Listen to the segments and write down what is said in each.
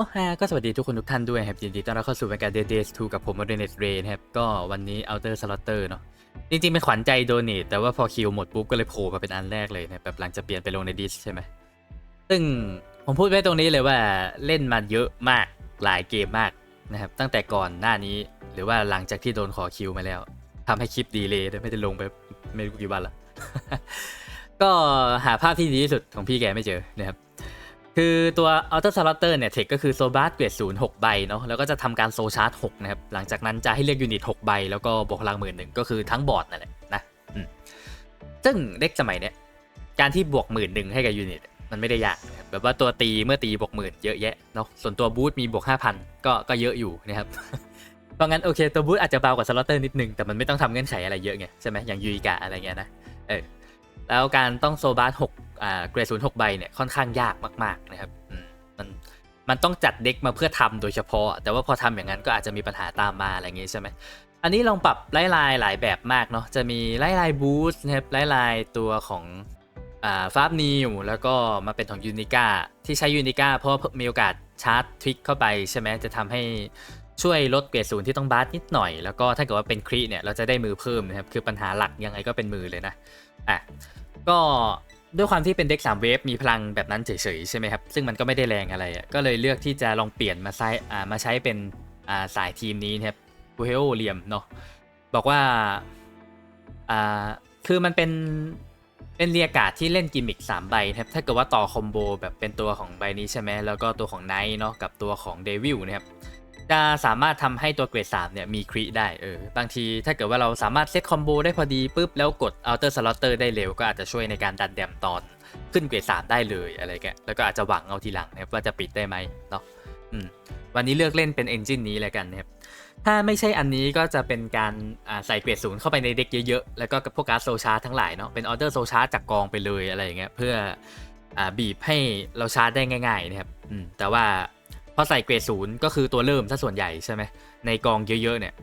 โอ้ฮะก็สวัสดีทุกคนทุกท่านด้วยครับยินดีต้อนรับเข้าสู่รายการ Day Days 2กับผมอ d เ n e t Ray นะครับ ก็วันนี้ Outer Slaughter เนาะจริงๆ เป็นขวัญใจโดเนทแต่ว่าพอคิวหมดปุ๊บ ก็เลยโผล่มาเป็นอันแรกเลยนะแบบหลังจะเปลี่ยนไปลงในดิสใช่ไหมซึ่งผมพูดไว้ตรงนี้เลยว่าเล่นมาเยอะมากหลายเกมมากนะครับ ตั้งแต่ก่อนหน้านี้หรือว่าหลังจากที่โดนขอคิวมาแล้วทำให้คลิปดีเลยไม่ได้ลงไปไม่รู้กี่วันละก็หาภาพที่ดีที่สุดของพี่แกไม่เจอนะครับ คือตัว Outer Slaughter เนี่ยเทคก็คือโซบาร์เกรดศูนย์หกใบเนาะแล้วก็จะทำการโซชาร์จหกนะครับ หลังจากนั้นจะให้เลือกยูนิตหกใบ แล้วก็บวกพลังหมื่นหนึ่งก็คือทั้งบอร์ดนั่นแหละนะอืมซึ่งเด็กสมัยเนี้ยการที่บวกหมื่นหนึ่งให้กับยูนิตมันไม่ได้ยากนะแบบว่าตัวตีเมื่อตีบวกหมื่นเยอะแยะเนาะส่วนตัวบูทมีบวกห้าพันก็ก็เยอะอยู่นะครับเพราะงั้นโอเคตัวบูทอาจจะเบากว่าสลอตเตอร์นิดนึงแต่มันไม่ต้องทำเงื่อนไขอะไรเยอะไงใช่ไหมอย่างยูอิกะอะไรเงี้ยนะเออ แล้วการต้องโซบาร์หกอ่าเกรดศูนย์หกใบเนี่ยค่อนข้างยากมาก ๆ นะครับมันมันต้องจัดเด็กมาเพื่อทำโดยเฉพาะ แต่ว่าพอทำอย่างนั้นก็อาจจะมีปัญหาตามมาอะไรอย่างงี้ใช่ไหมอันนี้ลองปรับไล่ลายหลายแบบมากเนาะจะมีไล่ลายบูสต์นะครับไล่ลายตัวของอ่าฟาบนิวแล้วก็มาเป็นของยูนิก้าที่ใช้ยูนิก้าเพราะมีโอกาสชาร์จทริกเข้าไปใช่ไหมจะทำให้ช่วยลดเกรดศูนย์ที่ต้องบาสนิดหน่อย แล้วก็ถ้าเกิดว่าเป็นครีเนี่ยเราจะได้มือเพิ่มนะครับ คือปัญหาหลักยังไงก็เป็นมือเลยนะ อะ ก็ด้วยความที่เป็นเด็ก3เวฟมีพลังแบบนั้นเฉยๆใช่ไหมครับ ซึ่งมันก็ไม่ได้แรงอะไรอะก็เลยเลือกที่จะลองเปลี่ยนมาใช้อ่ามาใช้เป็นอ่าสายทีมนี้นะครับกูเฮโอเลียมเนาะบอกว่าอ่าคือมันเป็นเป็นเรียกาศที่เล่นกิมมิก3ใบนะครับถ้าเกิดว่าต่อคอมโบแบบเป็นตัวของใบนี้ใช่ไหมแล้วก็ตัวของไนท์เนาะกับตัวของเดวิลนะครับ จะสามารถทำให้ตัวเกรด3เนี่ยมีครีได้เออบางทีถ้าเกิดว่าเราสามารถเซตคอมโบได้พอดีปุ๊บแล้วกด Outer Slaughter ได้เร็วก็อาจจะช่วยในการดันแดมตอนขึ้นเกรด3ได้เลยอะไรแกแล้วก็อาจจะหวังเอาทีหลังนะครับว่าจะปิดได้ไหมเนาะอืมวันนี้เลือกเล่นเป็นเอนจินนี้เลยกันนะครับถ้าไม่ใช่อันนี้ก็จะเป็นการใส่เกรดศูนย์เข้าไปในเด็กเยอะๆ แล้วก็พวกการ์ดโซชาร์ทั้งหลายเนาะเป็นออเดอร์โซชาร์จากกองไปเลยอะไรอย่างเงี้ยเพื่ออบีบให้เราชาร์จได้ง่ายๆนะครับแต่ว่า อใส่เกรดศูนย์ก็คือตัวเริ่มถ้าส่วนใหญ่ใช่ไหมในกองเยอะๆเนี่ย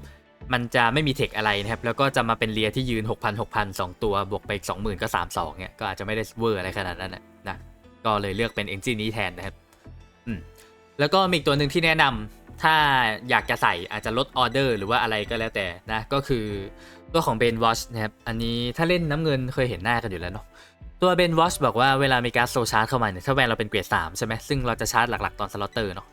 มันจะไม่มีเทคอะไรนะครับ แล้วก็จะมาเป็นเลียที่ยืน 6,000 6,000 2 ตัว บวกไปอีก 20,000 ก็ 32เนี่ยก็อาจจะไม่ได้เวอร์อะไรขนาดนั้นนะก็เลยเลือกเป็นเอนจินนี้แทนนะครับอืมแล้วก็มีอีกตัวหนึ่งที่แนะนำถ้าอยากจะใส่อาจจะลดออเดอร์หรือว่าอะไรก็แล้วแต่นะ ก็คือตัวของเบนวอชนะครับ อันนี้ถ้าเล่นน้ำเงินเคยเห็นหน้ากันอยู่แล้วเนาะตัวเบนวอชบอกว่าเวลามีการโซชาร์จเข้ามาเนี่ยถ้าแวนเราเป็นเกรด3ใช่ไหมซึ่งเราจะชาร์จหลักๆตอนสล็อตเตอร์เนาะ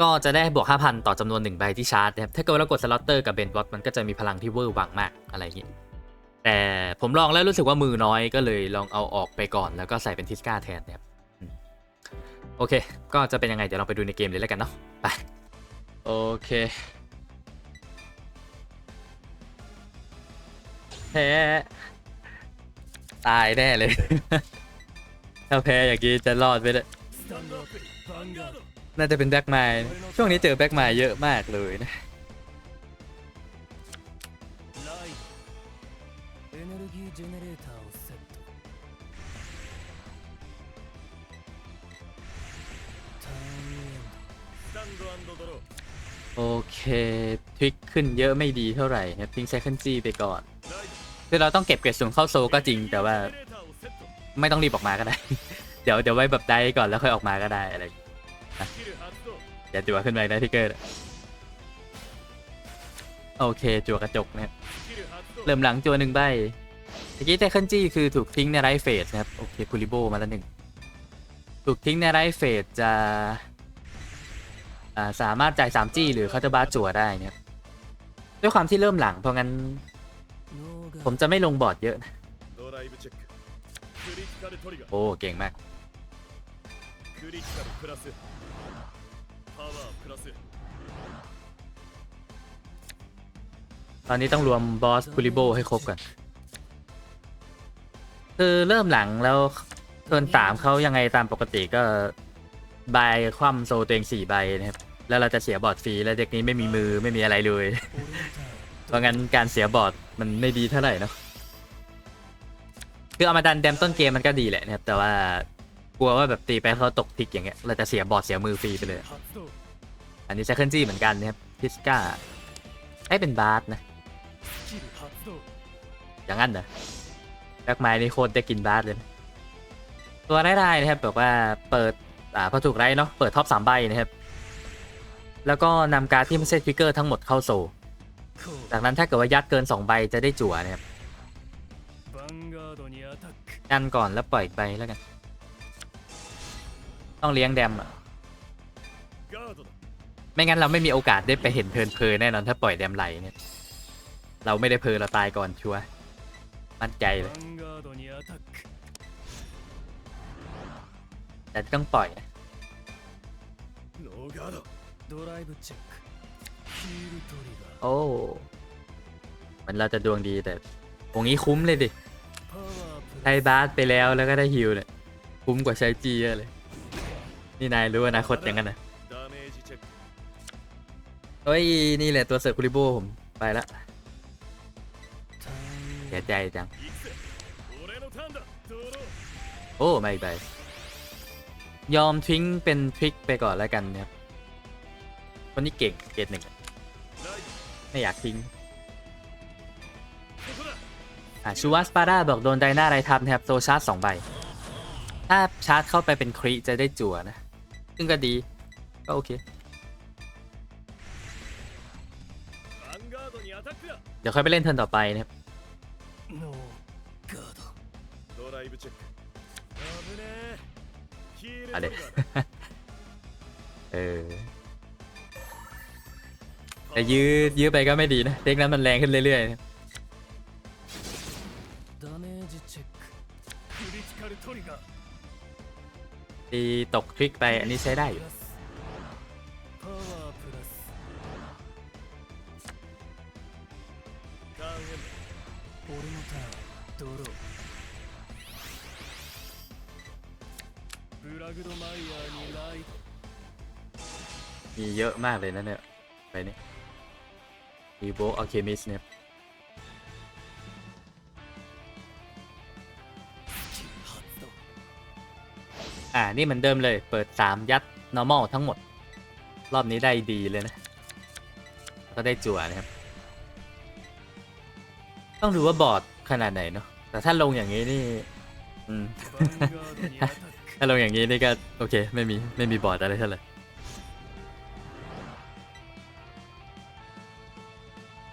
ก็จะได้บวก 5,000 ต่อจำนวน 1 ใบที่ชาร์จนะครับถ้าเกิดเรากดสล็อตเตอร์กับเบนวอชมันก็จะมีพลังที่เวอร์วังมากอะไรอย่างนี้ แต่ผมลองแล้วรู้สึกว่ามือน้อยก็เลยลองเอาออกไปก่อนแล้วก็ใส่เป็นทิสกาแทนนะครับโอเค ก็จะเป็นยังไงเดี๋ยวเราไปดูในเกมเลยแล้วกันเนาะไปโอเคแพ้ตายแน่เลย ถ้าแพ้อย่างนี้จะรอดไปเลย น่าจะเป็นแบ็กไมล์ช่วงนี้เจอแบ็กไมล์เยอะมากเลยนะโอเคทริกขึ้นเยอะไม่ดีเท่าไหร่ครับทิ้งใช้ขึ้นจี้ไปก่อนคือเราต้องเก็บเกรดสูงเข้าโซก็จริงแต่ว่า ไม่ต้องรีบออกมาก็ได้ เดี๋ยวเดี๋ยวไว้แบบได้ก่อนแล้วค่อยออกมาก็ได้อะไร อย่าจั่วขึ้นไปได้ทิกเกอร์ โอเค จั่วกระจกนะครับเริ่มหลังจั่วหนึ่งใบตะกี้แต่เคินจี้คือถูกทิ้งในไรเฟสนะครับ โอเคคูริโบมาแล้วหนึ่ง ถูกทิ้งในไรเฟสจะสามารถจ่ายสามจี้หรือเขาจะบาจั่วได้นะครับด้วยความที่เริ่มหลังเพราะงั้น ผมจะไม่ลงบอร์ดเยอะ โอ้ เก่งมาก クリティカルプラスパワープラス ตอนนี้ต้องรวมบอสคูริโบให้ครบก่อน คือเริ่มหลังแล้วเทิร์นสามเขายังไงตามปกติก็บายคว่ำโซตัวเองสี่ใบนะครับ แล้วเราจะเสียบอร์ดฟรี แล้วเด็กนี้ไม่มีมือไม่มีอะไรเลย เพราะงั้นการเสียบอร์ดมันไม่ดีเท่าไหร่เนาะ คือเอามาดันแดมต้นเกมมันก็ดีแหละนะครับ แต่ว่า กลัวว่าแบบตีไปเขาตกติกอย่างเงี้ยเราจะเสียบอดเสียมือฟรีไปเลย อันนี้ใช้เคลื่อนที่เหมือนกันนะครับพิสกาไอ้เป็นบาสนะ อย่างนั้นเหรอแบ็กไม้นี่โคตรได้กินบาสเลยตัวได้ๆนะครับบอกว่าเปิดอ่าพอถูกไรเนาะเปิดท็อปสามใบนะครับ แล้วก็นำการที่มันเซตฟิกเกอร์ทั้งหมดเข้าโซลจากนั้นถ้าเกิดว่ายัดเกินสองใบจะได้จั่วนะครับ ดันก่อนแล้วปล่อยไปแล้วกัน ต้องเลี้ยงแดมอไม่งั้นเราไม่มีโอกาสได้ไปเห็นเทินเพลแน่นอนถ้าปล่อยแดมไหลเนี่ย เราไม่ได้เพลเราตายก่อนชัวมั่นใจเลยแต่ต้องปล่อยโอ้มันเราจะดวงดีแต่วงนี้คุ้มเลยดิไทบาสไปแล้วแล้วก็ได้ฮิลเนี่ย คุ้มกว่าใช้จีเลย นี่นายรู้อนาคตอย่างกันนะเฮ้ยนี่แหละตัวเสิร์ฟคุริโบผมไปละเสียใจจัง โอ้ไม่ไปยอมทิ้งเป็นทริกไปก่อนแล้วกันนครับคนนี้เก่งเกตหนึ่งไม่อยากทิ้งชูวัสปาร่าบอกโดนไดนาไรทับนะครับโซชาร์จสองใบ ถ้าชาร์จเข้าไปเป็นครีจะได้จั่วนะ ซึ่งก็ดี ก็โอเค เดี๋ยวค่อยไปเล่นเทิร์นต่อไปนะครับอะไรเออแต่ยื้ยื้อไปก็ไม่ดีนะเด็กนั้นมันแรงขึ้นเรื่อยๆ ตีตกทริกไปอันนี้ใช้ได้อยู่มีเยอะมากเลยนะเนี่ยไปนี่มีโบคอะเคมิสเนี่ยา นี่เหมือนเดิมเลย เปิด 3 ยัด normal ทั้งหมด รอบนี้ได้ดีเลยนะ ก็ได้จั่วนะครับ ต้องดูว่าบอร์ดขนาดไหนเนาะ แต่ถ้าลงอย่างนี้นี่ถ้าลงอย่างนี้นี่ก็โอเค ไม่มี ไม่มีบอร์ดอะไรเท่าไหร่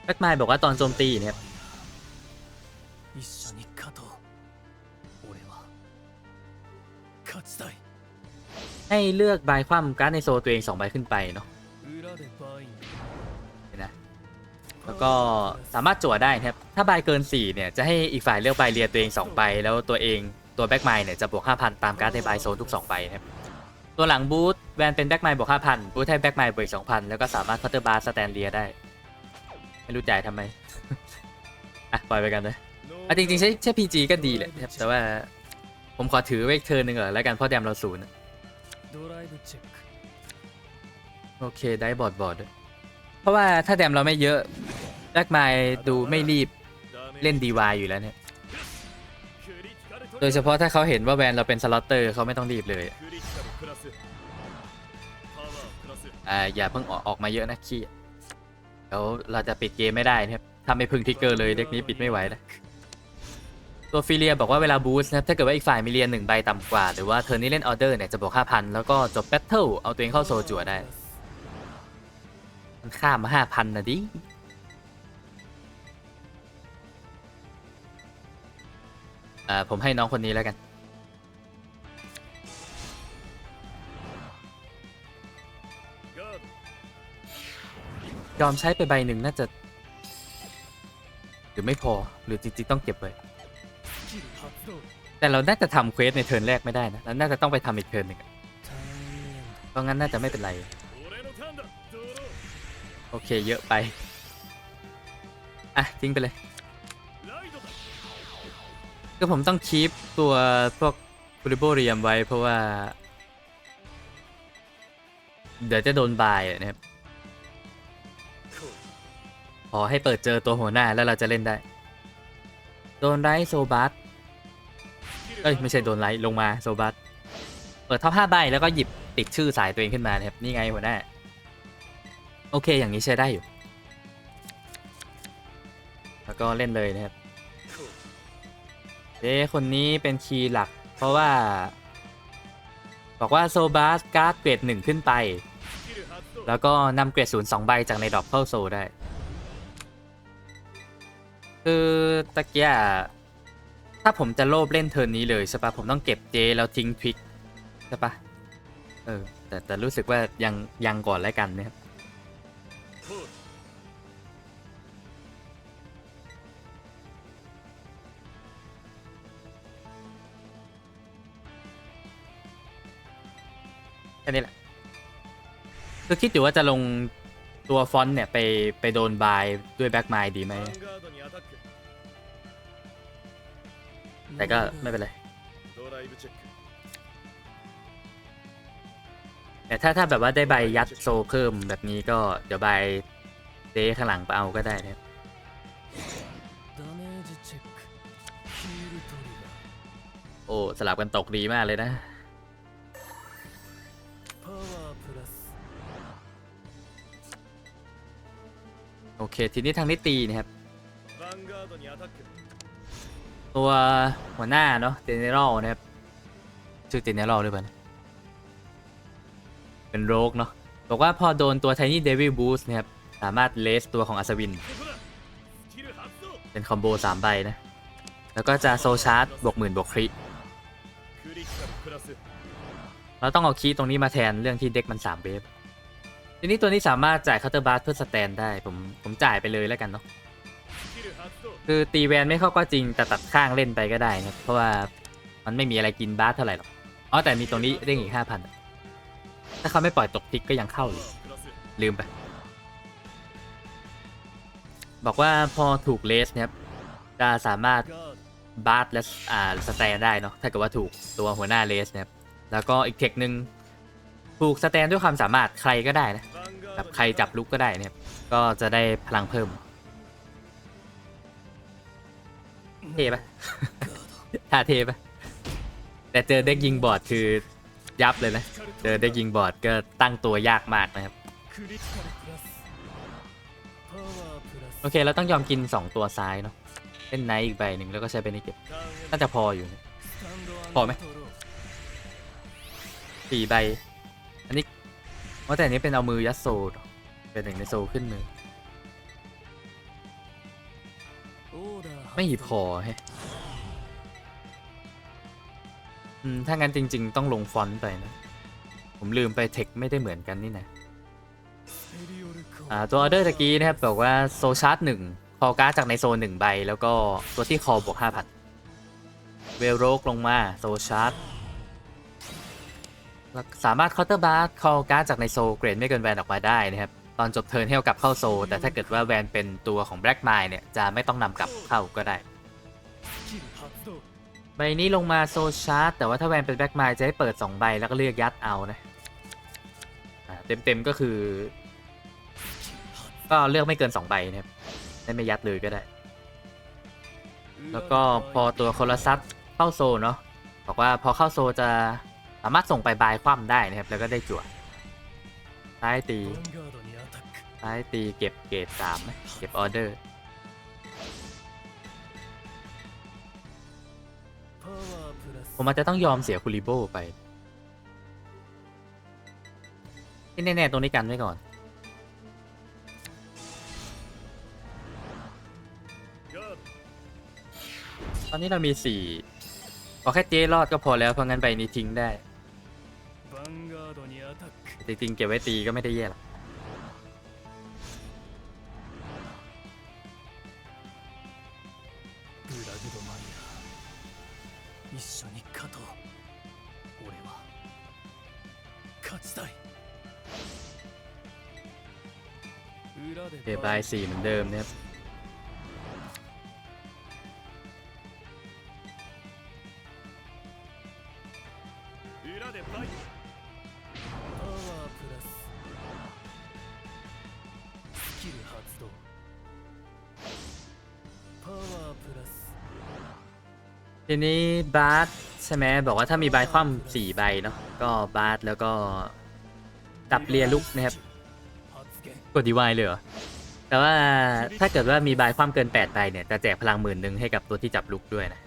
แม็กไมบอกว่าตอนโจมตีเนี่ย ให้เลือกใบคว่ำการ์ดในโซตัวเองสองใบขึ้นไปเนาะแล้วก็สามารถจั่วได้นะครับ ถ้าใบเกิน 4 เนี่ย จะให้อีกฝ่ายเลือกใบเรียตัวเอง2ใบแล้วตัวเองตัวแบ็กไมล์เนี่ยจะบวก 5,000 ตามการ์ดในใบโซนทุก 2 ใบนะครับ ตัวหลังบูธแวนเป็นแบ็กไมล์บวก 5,000 บูธให้แบ็กไมล์บวก2,000 แล้วก็สามารถคัตเตอร์บาร์สแตนเลียได้ ไม่รู้ใจทำไม อะปล่อยไปกันเลยอะจริงๆใช้ใช้พีจีก็ดีแหละครับแต่ว่าผมขอถือเวกเทิร์นหนึ่งเหรอแล้วกันเพราะแดมเราศูนย์ ドライブチェック โอเคได้บอร์ดบอร์ดด้วยเพราะว่าถ้าแดมเราไม่เยอะแบ็กไมล์ดูไม่รีบเล่น DY อยู่แล้วเนี่ย โดยเฉพาะถ้าเขาเห็นว่าแวนเราเป็นสล็อตเตอร์เขาไม่ต้องรีบเลย クリティカルプラスパワープラス อ่าอย่าเพิ่งออกออกมาเยอะนะขี้แล้วเราจะปิดเกมไม่ได้นะครับถ้าไม่พึ่งทริกเกอร์เลยเด็กนี้ปิดไม่ไหวนะ ตัวฟิเลียบอกว่าเวลาบูสต์นะถ้าเกิดว่าอีกฝ่ายมีเลียนหนึ่งใบต่ำกว่า หรือว่าเธอนี่เล่นออเดอร์เนี่ยจะบวกห้าพันแล้วก็จบแบทเทิลเอาตัวเองเข้าโซจัวได้ มันข้ามมาห้าพันนะดิอ่าผมให้น้องคนนี้แล้วกัน ยอมใช้ไปใบหนึ่งน่าจะ หรือไม่พอหรือจริงๆต้องเก็บไว้ แต่เราน่าจะทำเควสในเทิร์นแรกไม่ได้นะเราน่าจะต้องไปทำอีกเทิร์นหนึ่งเพราะงั้นน่าจะไม่เป็นไร โอเคเยอะไป อะทิ้งไปเลย ก็ผมต้องคีปตัวพวกบริโบเรียมไว้เพราะว่า เดี๋ยวจะโดนบายนะครับ ขอให้เปิดเจอตัวหัวหน้าแล้วเราจะเล่นได้ โดนไลท์โซบัสเอ้ยไม่ใช่โดนไลท์ลงมาโซบัสเปิดท็อปห้าใบแล้วก็หยิบติดชื่อสายตัวเองขึ้นมานะครับนี่ไงหัวหน้าโอเคอย่างนี้ใช้ได้อยู่ แล้วก็เล่นเลยนะครับเด้คนนี้เป็นคีย์หลัก เพราะว่า บอกว่าโซบัสการ์ดเกรดหนึ่งขึ้นไป แล้วก็นำเกรดศูนย์สองใบจากในดอกเข้าโซได้ คือตะเกียถ้าผมจะโลภเล่นเทิร์นนี้เลยใช่ปะผมต้องเก็บเจแล้วทิ้งทวิกใช่ปะเออแต่แต่รู้สึกว่ายังยังก่อนแล้วกันนะครับแค่นี้แหละคือคิดอยู่ว่าจะลงตัวฟอนต์เนี่ยไปไปโดนบายด้วยแบ็กไมล์ดีไหม แต่ก็ไม่เป็นไรแต่ถ้าถ้าแบบว่าได้ใบยัดโซเพิ่มแบบนี้ก็เดี๋ยวใบเดข้างหลังไปเอาก็ได้นะครับโอ้ สลับกันตกดีมากเลยนะ โอเค ทีนี้ทางนี้ตีนะครับ ตัวหัวหน้าเนาะเจเนอเรลนะครับชื่อเจเนอเรลหรือเปล่าเป็นโรกเนาะบอกว่าพอโดนตัวไทนี่เดวิลบูสนะครับ สามารถเลสตัวของอัศวิน เป็นคอมโบ3ใบนะ แล้วก็จะโซชาร์จบวกหมื่นบวกคริเราต้องเอาคีตรงนี้มาแทนเรื่องที่เด็กมัน3เบฟทีนี้ตัวนี้สามารถจ่ายคัตเตอร์บาร์เพื่อสแตนได้ผมผมจ่ายไปเลยแล้วกันเนาะ คือตีแวนไม่เข้าก็จริงแต่ตัดข้างเล่นไปก็ได้นะเพราะว่ามันไม่มีอะไรกินบาสเท่าไหร่หรอกอ๋อแต่มีตรงนี้เด้งอีกห้าพันถ้าเขาไม่ปล่อยตกทิกก็ยังเข้าอยู่ลืมไป บอกว่าพอถูกเลสเนี่ยจะสามารถบาสและอ่าสแตนได้เนาะถ้าเกิดว่าถูกตัวหัวหน้าเลสเนี่ยแล้วก็อีกเทคหนึ่งถูกสแตนด้วยความสามารถใครก็ได้นะแบบใครจับลุกก็ได้เนี่ยก็จะได้พลังเพิ่ม เทปะ ท่าเทปะ แต่เจอเด็กยิงบอดคือยับเลยนะ เจอเด็กยิงบอดก็ตั้งตัวยากมากนะครับ โอเคเราต้องยอมกิน 2 ตัวซ้ายเนาะเล่นไนท์อีกใบหนึ่งแล้วก็ใช้เป็นเก็บ น่าจะพออยู่พอไหมสี่ใบ อันนี้ว่าแต่อันนี้เป็นเอามือยัดโซเป็นหนึ่งในโซขึ้นมือ ไม่พอให้ถ้างั้นจริง ๆ ต้องลงฟอนต์ไปนะ ผมลืมไปเทคไม่ได้เหมือนกันนี่นะตัวออเดอร์ตะกี้นะครับบอกว่าโซชาร์ตหนึ่งคอการ์จากในโซนหนึ่งใบ แล้วก็ตัวที่คอบวกห้าพันเวลโรกลงมาโซชาร์ตสามารถคอเตอร์บาร์คอการ์จากในโซเกรดไม่เกินแบนออกมาได้นะครับ ตอนจบเทิร์นให้เอากลับเข้าโซ แต่ถ้าเกิดว่าแวนเป็นตัวของแบล็กไมล์เนี่ย จะไม่ต้องนำกลับเข้าก็ได้ใบนี้ลงมาโซชาร์ตแต่ว่าถ้าแวนเป็นแบล็กไมล์จะให้เปิด 2 ใบแล้วก็เลือกยัดเอานะเต็มๆก็คือ ก็เลือกไม่เกิน 2 ใบนะครับไม่ยัดเลยก็ได้ แล้วก็พอตัวคนละซัดเข้าโซเนาะบอกว่าพอเข้าโซจะสามารถส่งไปบายคว่ำได้นะครับ แล้วก็ได้จั่วท้ายตี ซ้ายตีเก็บเกรดสามไหมเก็บออเดอร์ ผมอาจจะต้องยอมเสียคูริโบไปแน่ ๆ ตรงนี้กันไว้ก่อน ตอนนี้เรามีสี่ขอแค่เจ๊รอดก็พอแล้วเพราะงั้นใบนี้ทิ้งได้ จริงๆเก็บไว้ตีก็ไม่ได้แย่หรอก ตล์4เหมือนเดิมนะครับทีนี้บาร์สใช่ไหมบอกว่าถ้ามีใบคว่ำสี่ใบเนาะก็บาร์สแล้วก็ดับเรียลุกนะครับ กดดีวายเลยเหรอ แต่ว่าถ้าเกิดว่ามีใบคว่ำเกิน8ใบเนี่ย จะแจกพลังหมื่นหนึ่งให้กับตัวที่จับลุกด้วยนะ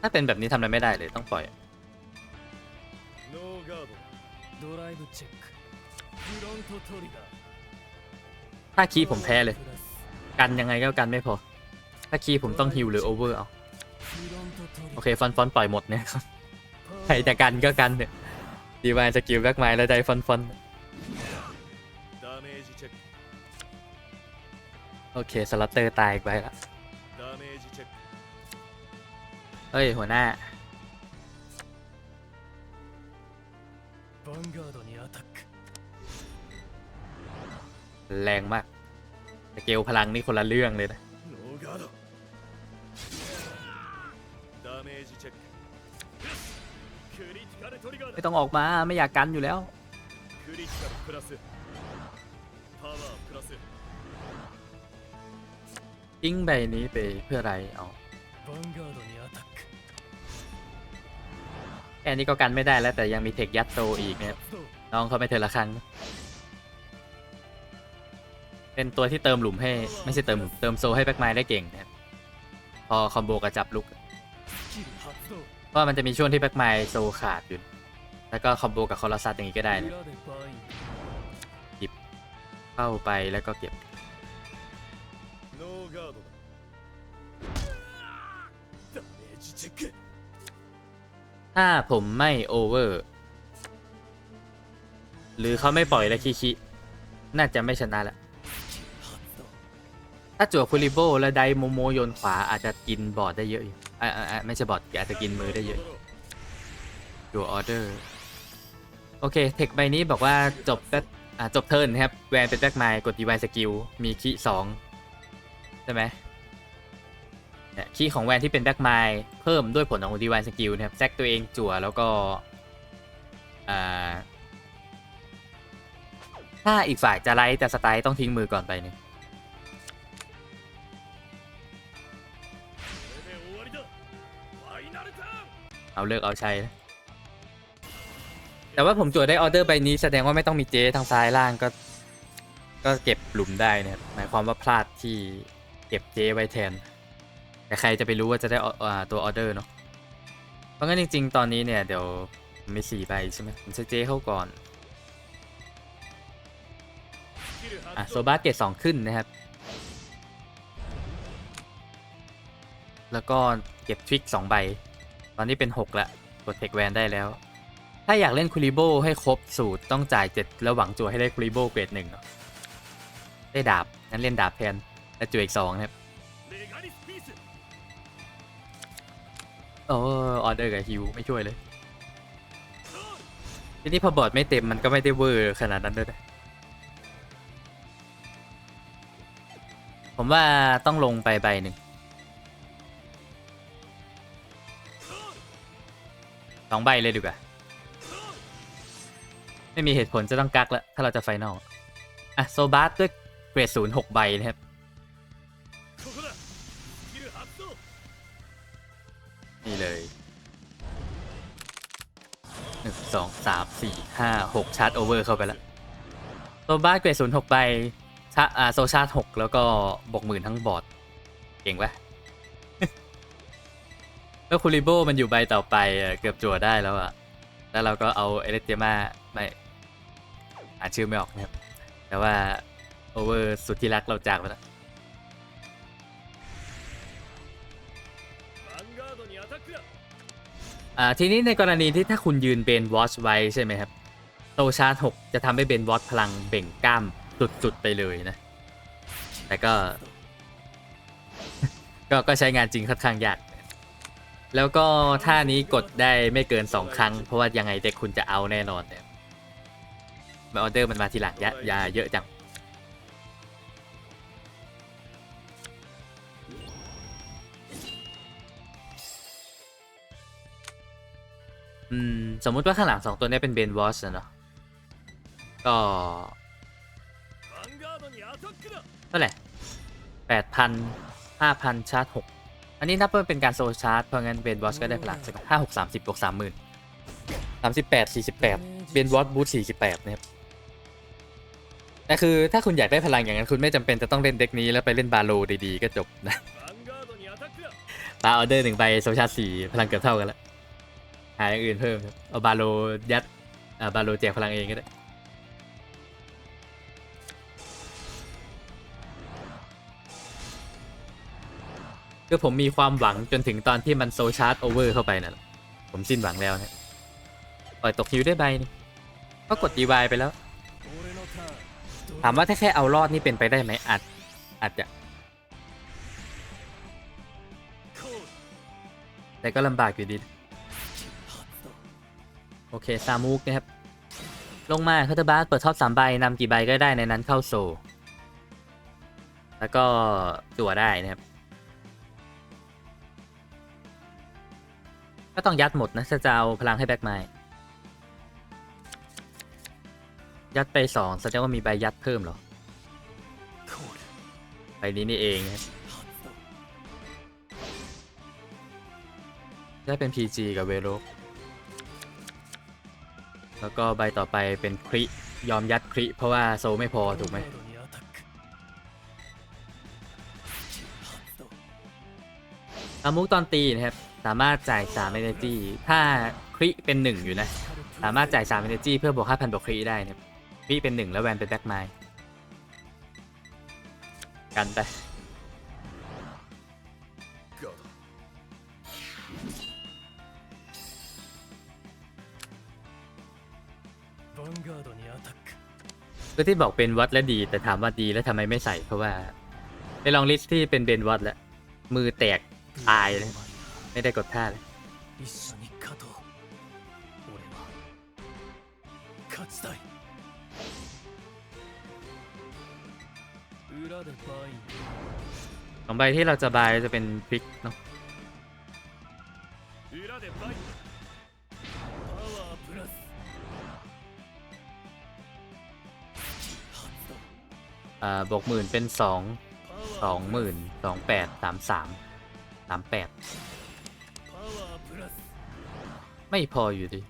ถ้าเป็นแบบนี้ทำอะไรไม่ได้เลยต้องปล่อย ノーガード ドライブチェックフロントトリガー ถ้าคีย์ผมแพ้เลย プラス กันยังไงก็กันไม่พอ ถ้าคีย์ผมต้องฮิลหรือโอเวอร์เอา フロントトリ โอ ガー เค ฟอนฟอนปล่อยหมดเนี่ยครับ ใคร パワー จะกันก็กันเนี่ยดีวายสกิลแบ็กไมล์แล้วได้ฟอนฟอน โอเค สลัตเตอร์ตายอีกไปละ ダメージチェック เอ้ย หัวหน้า ヴァンガードにアタック แรงมากสเกลพลังนี่คนละเรื่องเลยนะ ノーガードダメージチェッククリティカルトリガー ไม่ だ ต้องออกมาไม่อยากกันอยู่แล้ว クリティカルプラス ทิ้งใบนี้ไปเพื่ออะไรเอาแค่นี้ก็กันไม่ได้แล้วแต่ยังมีเทคยัดโตอีกเนี่ยน้องเขาไม่เธอละครั้ง เป็นตัวที่เติมหลุมให้ ไม่ใช่เติมเติมโซให้แบ็กไม้ได้เก่งนะพอคอมโบกับจับลุกเพราะมันจะมีช่วงที่แบ็กไม้โซขาดอยู่แล้วก็คอมโบกับคอร์ซัสอย่างนี้ก็ได้นะหยิบเข้าไปแล้วก็เก็บ ถ้าผมไม่โอเวอร์ หรือเขาไม่ปล่อยแล้วคิคิน่าจะไม่ชนะละ ถ้าจั่วคูริโบแล้วไดโมโมโยนขวาอาจจะกินบอร์ดได้เยอะอยู่อ่าอ่าไม่ใช่บอร์ดอาจจะกินมือได้เยอะจั่วออเดอร์ โอเค เทคใบนี้บอกว่าจบแบ็คอ่าจบเทิร์นนะครับ แวนเป็นแบ็คไมล์กดดีไวสกิล มีคีสองใช่ไหม คีย์ของแวนที่เป็นแบ็กไมล์เพิ่มด้วยผลของดีวานสกิลนะครับแซกตัวเองจั่วแล้วก็ถ้าอีกฝ่ายจะไล่แต่สไตล์ต้องทิ้งมือก่อนไปเนี่ยเอาเลิกเอาใช้แต่ว่าผมจวดได้ออเดอร์ใบนี้แสดงว่าไม่ต้องมีเจทางซ้ายล่างก็ ก็เก็บหลุมได้นะครับหมายความว่าพลาดที่เก็บเจไว้แทน แต่ใครจะไปรู้ว่าจะได้อ่าตัวออเดอร์เนาะ เพราะงั้นจริง ๆ ตอนนี้เนี่ยเดี๋ยวมีสี่ใบใช่ไหมผมจะเจเข้าก่อน อะโซบาเกตสองขึ้นนะครับ แล้วก็เก็บทริกสองใบ ตอนนี้เป็นหกละกดเทคแวนได้แล้ว ถ้าอยากเล่นคูริโบให้ครบสูตรต้องจ่ายเจ็ดแล้วหวังจั่วให้ได้คูริโบเกรดหนึ่งเนาะได้ดาบ งั้นเล่นดาบแทน และจั่วอีกสองครับ โอ้ออเดอร์กับฮิวไม่ช่วยเลย ทีนี้พอบอร์ดไม่เต็มมันก็ไม่ได้เวอร์ขนาดนั้นด้วยนะผมว่าต้องลงไปใบหนึ่งสองใบเลยดีกว่า ไม่มีเหตุผลจะต้องกักแล้ว ถ้าเราจะไฟนอล อะ โซบาสด้วยเกรดศูนย์หกใบนะครับ นี่เลยหนึ่งสองสามสี่ห้าหกชาร์จโอเวอร์เข้าไปแล้วโซบาสเกรดศูนย์หกใบชาอ่าโซชาร์จหกแล้วก็บวกหมื่นทั้งบอร์ดเก่งปะแล้วคูริโบมันอยู่ใบต่อไปอะเกือบจั่วได้แล้วอะแล้วเราก็เอาเอเลเตียมาไม่อ่านชื่อไม่ออกนะครับ แต่ว่าโอเวอร์สุดที่รักเราจากไปแล้ว อ่าทีนี้ในกรณีที่ถ้าคุณยืนเบนวอชไว้ใช่ไหมครับโตชาร์จ6จะทำให้เบนวอชพลังเบ่งกล้ามสุดๆไปเลยนะ แต่ก็ ก็ก็ใช้งานจริงค่อนข้างยาก แล้วก็ท่านี้กดได้ไม่เกิน 2 ครั้ง เพราะว่ายังไงเด็กคุณจะเอาแน่นอนเนี่ยมาออเดอร์มันมาทีหลังยะยาเยอะจัง สมมุติว่าข้างหลังสองตัวนี้เป็นเบนวอชเนาะก็เท่าไหร่แปดพันห้าพันชาร์จหกอันนี้นับว่าเป็นการโซชาร์จ เพราะงั้นเบนวอสก็ได้พลังใช่ไหมห้าหกสามสิบบวกสามหมื่นสามสิบแปดสี่สิบแปดเบนวอสบูทสี่สิบแปดนะครับแต่คือถ้าคุณอยากได้พลังอย่างนั้นคุณไม่จำเป็นจะต้องเล่นเด็กนี้แล้วไปเล่นบาโลดีๆก็จบนะปาออเดอร์หนึ่งไปโซชาร์จสี่พลังเกือบเท่ากันแล้ว หาอย่างอื่นเพิ่มครับเอาบาโลยัดอ่าบาโลแจกพลังเองก็ได้คือผมมีความหวังจนถึงตอนที่มันโซชาร์ตโอเวอร์เข้าไปนะ่ะ ผมสิ้นหวังแล้วนะปล่อยตกคิวได้ใบนี่ก็กดดีวไปแล้ว ถามว่าถ้าแค่เอารอดนี่เป็นไปได้ไหมอาจอาจจะ แต่ก็ลำบากอยู่ดี โอเคซามูกนะครับ ลงมาคาน์เตอร์บาสเปิดท็อปสามใบนำกี่ใบก็ได้ในนั้นเข้าโซ แล้วก็จั่วได้นะครับ ก็ต้องยัดหมดนะจะเอาพลังให้แบ็กไม้ยัดไปสองแสดงว่ามีใบยัดเพิ่มหรอใบนี้นี่เองครับได้เป็น PG กับเวโร แล้วก็ใบต่อไปเป็นคริยอมยัดคริเพราะว่าโซไม่พอถูกไหมอามุกตอนตีนะครับ สามารถจ่าย3 energy ถ้าคริเป็น 1 อยู่นะ สามารถจ่าย3 energy เพื่อบวก5,000บวกคริได้นะครับคริเป็น 1 แล้วแวนเป็นแบ็กไมล์กันไป ก็ที่บอกเป็นวัดและดี แต่ถามว่าดีแล้วทำไมไม่ใส่เพราะว่า ไปลองลิสต์ที่เป็นเบนวัดแล้ว มือแตกตายเลยไม่ได้กดท่าเลยสองใบที่เราจะบายจะเป็นพลิกเนาะ บวกหมื่นเป็นสองสองหมื่นสองแปดสามสามสามแปดไม่พออยู่ดิ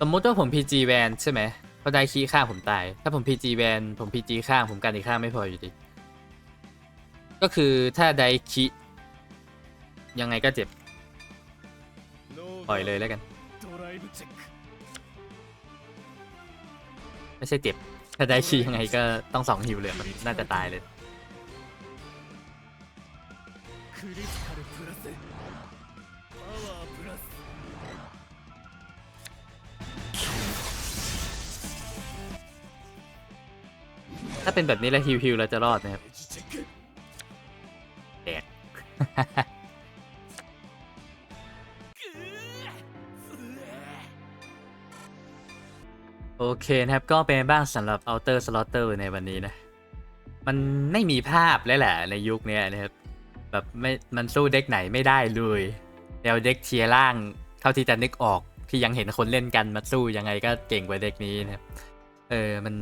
สมมติว่าผม PG แวนใช่ไหมก็ได้ขี้ข้างผมตาย ถ้าผม PG แวนผม PG ข้างผมกันอีกข้างไม่พออยู่ดิก็คือถ้าได้คิยังไงก็เจ็บ ปล่อยเลยแล้วกัน ไม่ใช่เจ็บ ถ้าได้คีย์ยังไงก็ต้องสองฮิวเลยมันน่าจะตายเลย クリティカルプラスパワープラス ถ้าเป็นแบบนี้แล้วฮิวฮิวเราจะรอดนะครับ エッジチェック แตก โอเคนะครับ ก็เป็นบ้างสำหรับ Outer Slaughter ในวันนี้นะ มันไม่มีภาพแล้วแหละในยุคนี้นะครับ แบบไม่มันสู้เด็กไหนไม่ได้เลยแล้วเด็กเทียร์ล่าง เท่าที่จะนึกออกที่ยังเห็นคนเล่นกันมาสู้ยังไงก็เก่งกว่าเด็กนี้นะครับ เออมัน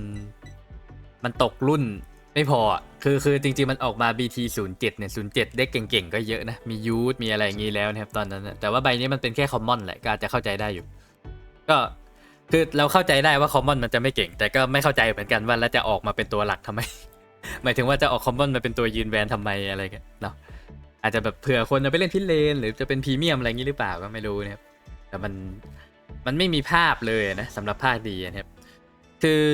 มันตกรุ่นไม่พอ คือคือจริงๆ มันออกมา BT 0 7เนี่ย0 7เด็กเก่งๆ ก็เยอะนะ มียูทมีอะไรอย่างงี้แล้วนะครับตอนนั้นนะแต่ว่าใบนี้มันเป็นแค่คอมมอนแหละ ก็อาจจะเข้าใจได้อยู่ ก็ คือเราเข้าใจได้ว่าคอมมอนมันจะไม่เก่ง แต่ก็ไม่เข้าใจเหมือนกันว่าแล้วจะออกมาเป็นตัวหลักทำไม หมายถึงว่าจะออกคอมมอนมาเป็นตัวยืนแวนทำไมอะไรเงี้ยเนาะอาจจะแบบเผื่อคนจะไปเล่นพิเรนหรือจะเป็นพรีเมียมอะไรงี้หรือเปล่าก็ไม่รู้นะครับแต่มันมันไม่มีภาพเลยนะสำหรับภาคดีนะครับคือ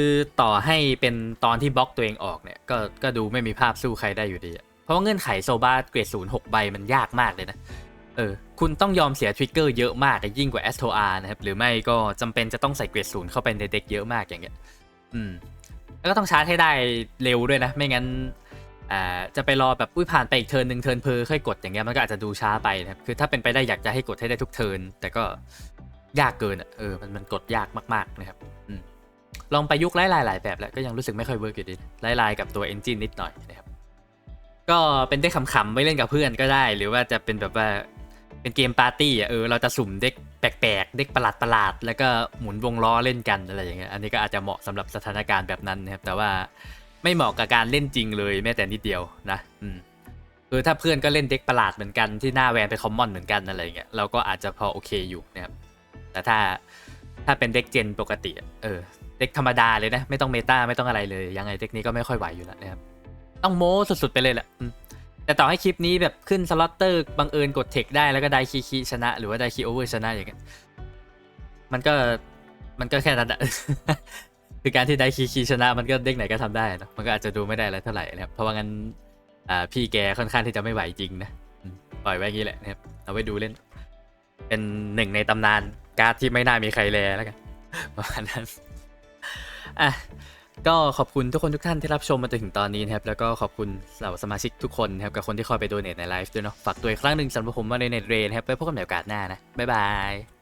ต่อให้เป็นตอนที่บล็อกตัวเองออกเนี่ยก็ก็ดูไม่มีภาพสู้ใครได้อยู่ดี เพราะว่าเงื่อนไขโซบาเกรดศูนย์หกใบมันยากมากเลยนะ เออคุณต้องยอมเสียทริกเกอร์เยอะมากยิ่งกว่า a s t r o R นะครับหรือไม่ก็จำเป็นจะต้องใส่เกรดศูนย์เข้าไปในเด็กเยอะมากอย่างเงี้ยอืมแล้วก็ต้องชาร์จให้ได้เร็วด้วยนะ ไม่งั้นอ่าจะไปรอแบบอุ้ยผ่านไปอีกเทิร์นหนึ่งเทิร์นเพอค่อยกดอย่างเงี้ยมันก็อาจจะดูช้าไปนะครับคือถ้าเป็นไปได้อยากจะให้กดให้ได้ทุกเทิร์นแต่ก็ยากเกินอะเออมันมันกดยากมาก ๆนะครับอืมลองไปยุคไล่ลายหลายแบบแล้วก็ยังรู้สึกไม่ค่อยเวิร์กอยู่ดีไล่ลายกับตัวเอนจินนิดหน่อยนะครับก็เป็นได้ขำๆไว้เล่นกับเพื่อนก็ได้ หรือว่าจะเป็นแบบว่า เป็นเกมปาร์ตี้อะเออเราจะสุ่มเด็กแปลกๆ เด็กประหลาดๆแล้วก็หมุนวงล้อเล่นกันอะไรอย่างเงี้ยอันนี้ก็อาจจะเหมาะสำหรับสถานการณ์แบบนั้นนะครับ แต่ว่าไม่เหมาะกับการเล่นจริงเลยแม้แต่นิดเดียวนะอืมคือถ้าเพื่อนก็เล่นเด็กประหลาดเหมือนกันที่หน้าแวนเป็นคอมมอนเหมือนกันอะไรอย่างเงี้ยเราก็อาจจะพอโอเคอยู่นะครับแต่ถ้าถ้าเป็นเด็กเจนปกติเออเด็กธรรมดาเลยนะ ไม่ต้องเมตาไม่ต้องอะไรเลย ยังไงเด็กนี้ก็ไม่ค่อยไหวอยู่แล้วนะครับต้องโม้สุดๆไปเลยแหละ แต่ต่อให้คลิปนี้แบบขึ้นสล็อตเตอร์บังเอิญกดเทคได้แล้วก็ได้คีคีชนะ หรือว่าได้คีโอเวอร์ชนะอย่างเงี้ยมันก็มันก็แค่นั้นอะคือการที่ได้คีคีชนะ มันก็เด้งไหนก็ทำได้นะมันก็อาจจะดูไม่ได้อะไรเท่าไหร่นะครับเพราะว่างั้นอ่าพี่แกค่อนข้างที่จะไม่ไหวจริงนะปล่อยไว้อย่างนี้แหละนะครับเอาไว้ดูเล่น เป็นหนึ่งในตำนานการ์ดที่ไม่น่ามีใครแลแล้วกันประมาณนั้นอะ ก็ขอบคุณทุกคนทุกท่านที่รับชมมาจนถึงตอนนี้นะครับ แล้วก็ขอบคุณเหล่าสมาชิกทุกคนนะครับ กับคนที่คอยไปโดเนทในไลฟ์ด้วยเนาะ ฝากตัวอีกครั้งหนึ่งสำหรับผมมาในเน็ตเรนครับไว้พบกันใหม่โอกาสหน้านะ บ๊ายบาย